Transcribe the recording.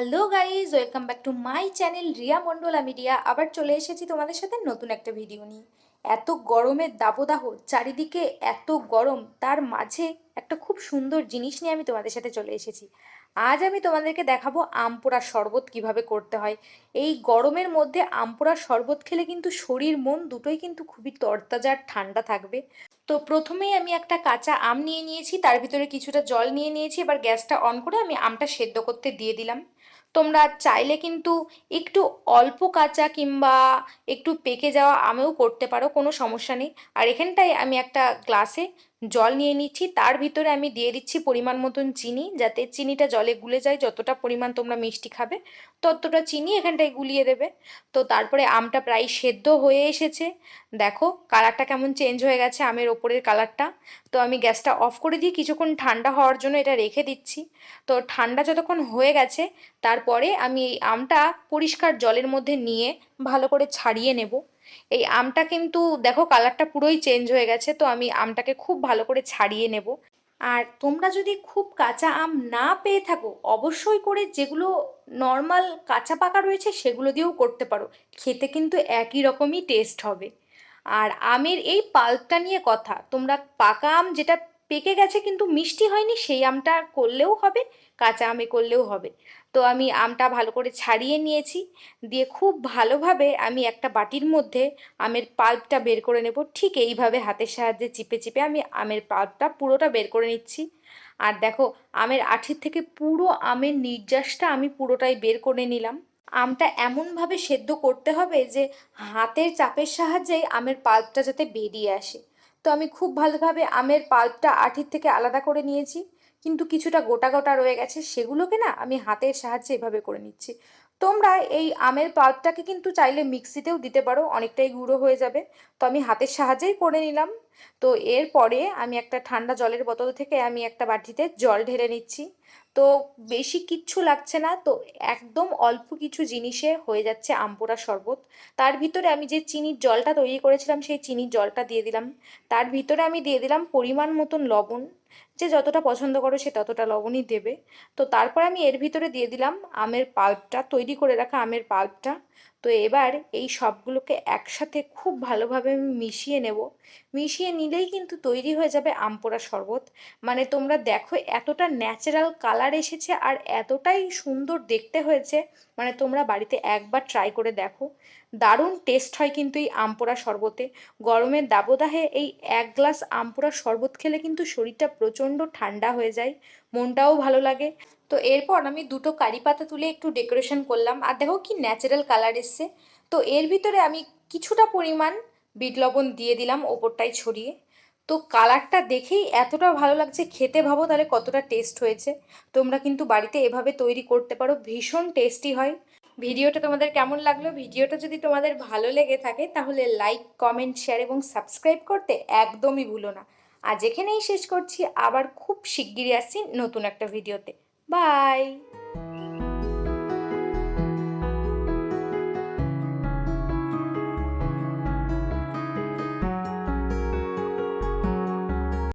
Hello guys welcome back to my channel Riya mandala media. আবার চলে এসেছি তোমাদের সাথে নতুন একটা ভিডিও নিয়ে। এত গরমের দাবদাহ, চারিদিকে এত গরম, তার মাঝে একটা খুব সুন্দর জিনিস নিয়ে আমি তোমাদের সাথে চলে এসেছি। আজ আমি তোমাদেরকে দেখাবো আম পোড়ার শরবত কীভাবে করতে হয়। এই গরমের মধ্যে আম পোড়ার শরবত খেলে কিন্তু শরীর, মন দুটোই কিন্তু খুবই তরতাজা ঠান্ডা থাকবে। তো প্রথমেই আমি একটা কাঁচা আম নিয়ে নিয়েছি, তার ভিতরে কিছুটা জল নিয়ে নিয়েছি, এবার গ্যাসটা অন করে আমি আমটা সেদ্ধ করতে দিয়ে দিলাম। তোমরা চাইলে কিন্তু একটু অল্প কাঁচা কিংবা একটু পেকে যাওয়া আমেও করতে পারো, কোনো সমস্যা নেই। আর এখানটায় আমি একটা গ্লাসে জল নিয়ে নিচ্ছি, তার ভিতরে আমি দিয়ে দিচ্ছি পরিমাণ মতন চিনি, যাতে চিনিটা জলে গুলে যায়, যতটা পরিমাণ তোমরা মিষ্টি খাবে, ততটা চিনি এখানটায় গুলিয়ে দেবে। তো তারপরে আমটা প্রায় সেদ্ধ হয়ে এসেছে। দেখো, কালারটা কেমন চেঞ্জ হয়ে গেছে আমের ওপরের কালারটা। তো আমি গ্যাসটা অফ করে দিয়ে কিছুক্ষণ ঠান্ডা হওয়ার জন্য এটা রেখে দিচ্ছি। তো ঠান্ডা যতক্ষণ হয়ে গেছে, তারপরে আমি এই আমটা পরিষ্কার জলের মধ্যে নিয়ে ভালো করে ছাড়িয়ে নেব। এই আমটা কিন্তু দেখো কালারটা পুরোই চেঞ্জ হয়ে গেছে, তো আমি আমটাকে খুব ভালো করে ছাড়িয়ে নেব। আর তোমরা যদি খুব কাঁচা আম না পেয়ে থাকো, অবশ্যই করে যেগুলো নর্মাল কাঁচা পাকা রয়েছে সেগুলো দিয়েও করতে পারো, খেতে কিন্তু একই রকমই টেস্ট হবে। আর আমের এই পাল্পটা নিয়ে কথা, তোমরা পাকা আম যেটা পেকে গেছে কিন্তু মিষ্টি হয়নি, সেই আমটা করলেও হবে, কাঁচা আমে করলেও হবে। তো আমি আমটা ভালো করে ছাড়িয়ে নিয়েছি, দিয়ে খুব ভালোভাবে আমি একটা বাটির মধ্যে আমের পাল্পটা বের করে নেব। ঠিক এইভাবে হাতের সাহায্যে চিপে চিপে আমি আমের পাল্পটা পুরোটা বের করে নিচ্ছি। আর দেখো, আমের আঠির থেকে পুরো আমের নির্যাসটা আমি পুরোটাই বের করে নিলাম। আমটা এমনভাবে সেদ্ধ করতে হবে যে হাতের চাপের সাহায্যেই আমের পাল্পটা যাতে বেরিয়ে আসে। তো আমি খুব ভালোভাবে আমের পাল্পটা আঠির থেকে আলাদা করে নিয়েছি। কিন্তু কিছুটা গোটা গোটা রয়ে গেছে, সেগুলোকে না আমি হাতের সাহায্যে এভাবে করে নিচ্ছি। তোমরা এই আমের পাল্পটাকে কিন্তু চাইলে মিক্সিতেও দিতে পারো, অনেকটাই গুঁড়ো হয়ে যাবে। তো আমি হাতের সাহায্যেই করে নিলাম। তো এরপরে আমি একটা ঠান্ডা জলের বোতল থেকে আমি একটা বাটিতে জল ঢেলে নিচ্ছি। তো বেশি কিচ্ছু লাগছে না। তো একদম অল্প কিছু জিনিসে হয়ে যাচ্ছে আমপোড়া শরবত। তার ভিতরে আমি যে চিনির জলটা তৈরি করেছিলাম, সেই চিনির জলটা দিয়ে দিলাম। তার ভিতরে আমি দিয়ে দিলাম পরিমাণ মতন লবণ। যে যতটা পছন্দ করো সে ততটা লবণই দেবে। তো তারপর আমি এর ভিতরে দিয়ে দিলাম আমের পাল্পটা, তৈরি করে রাখা আমের পাল্পটা। তো এবার এই সবগুলোকে একসাথে খুব ভালোভাবে আমি মিশিয়ে নেব। মিশিয়ে নিলেই কিন্তু তৈরি হয়ে যাবে আমপোড়া শরবত। মানে তোমরা দেখো এতটা ন্যাচারাল কালার এসেছে আর এতটাই সুন্দর দেখতে হয়েছে। মানে তোমরা বাড়িতে একবার ট্রাই করে দেখো। দারুণ টেস্ট হয় কিন্তু এই আমপোড়া শরবতে। গরমের দাবদাহে এই এক গ্লাস আমপোড়া শরবত খেলে কিন্তু শরীরটা প্রচণ্ড ঠান্ডা হয়ে যায়, মনটাও ভালো লাগে। তো এরপর আমি দুটো কারি পাতা তুলে একটু ডেকোরেশন করলাম। আর দেখো কি ন্যাচারাল কালার এসছে। তো এর ভিতরে আমি কিছুটা পরিমাণ বিট লবণ দিয়ে দিলাম ওপরটাই ছড়িয়ে। তো কালারটা দেখেই এতটা ভালো লাগছে, খেতে ভাবো তাহলে কতটা টেস্ট হয়েছে। তোমরা কিন্তু বাড়িতে এভাবে তৈরি করতে পারো, ভীষণ টেস্টি হয়। ভিডিওটা তোমাদের কেমন লাগল? ভিডিওটা যদি তোমাদের ভালো লেগে থাকে, তাহলে লাইক কমেন্ট শেয়ার এবং সাবস্ক্রাইব করতে একদমই ভুলো না। আজ এখানেই শেষ করছি। আবার খুব শিগগিরই আসছি নতুন একটা ভিডিওতে। বাই